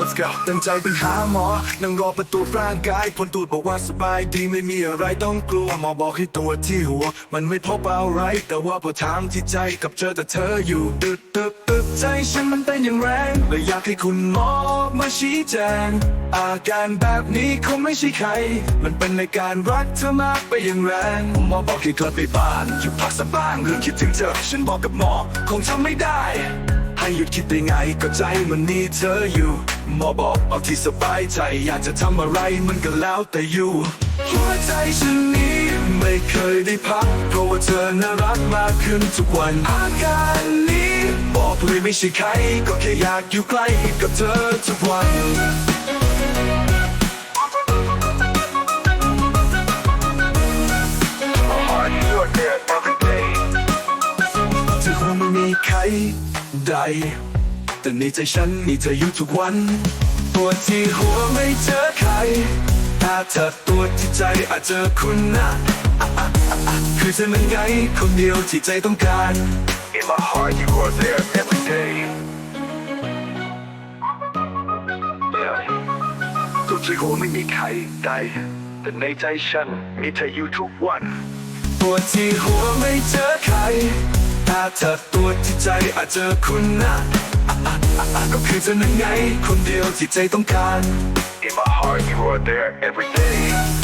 let's go ตั้งใจไปหาหมอ นั่งรอประตูร่างกายผลตรวจบอกว่าสบายดีไม่มีอะไรต้องกลัว หมอบอกให้ตรวจที่หัว มันไม่พบอะไร แต่ว่าพอถามที่ใจกับเจอแต่เธออยู่ตึกตึกตึกใจฉันมันเต้นอย่างแรงเลยอยากให้คุณหมอมาชี้แจง อาการแบบนี้คงไม่ใช่ใคร มันเป็นในการรักเธอมากไปอย่างแรงหมอบอกให้กลับไปบ้านหยุดพักสักบ้างเรื่อคิดถึงเธอ ฉันบอกกับหมอคงทำไม่ได้ ให้หยุดคิดได้ไงก็ใจมันนี่เธออยู่ มอบอกเอาที่สบายใจ อยากจะทำอะไรมันก็แล้วแต่อยู่ หัวใจฉันนี้ไม่เคยได้พัก เพราะว่าเธอน่ารักมากขึ้นทุกวัน อาการนี้บอกเลยไม่ใช่ใคร ก็แค่อยากอยู่ใกล้กับเธอทุกวันถึงคงไม่มีใครใด แต่ในใจฉันมีเธออยู่ทุกวัน ปวดที่หัวไม่เจอใครถ้าเธอตัวจที่ใจอาจเจอคุณนะอะอะอะอะคือเธอมันไงคนเดียวที่ใจต้องการ In my heart you are there every day Yeah ตัวที่หัวไม่มีใครใดแต่ในใจฉันมีเธออยู่ทุกวัน ปวดที่หัวไม่เจอใครถ้าเธอตัวที่ใจอาจเจอคุณนะอะอะอะอะ ก็คือเธอนั้นไง คนเดียวที่ใจต้องการ In my heart you are there every day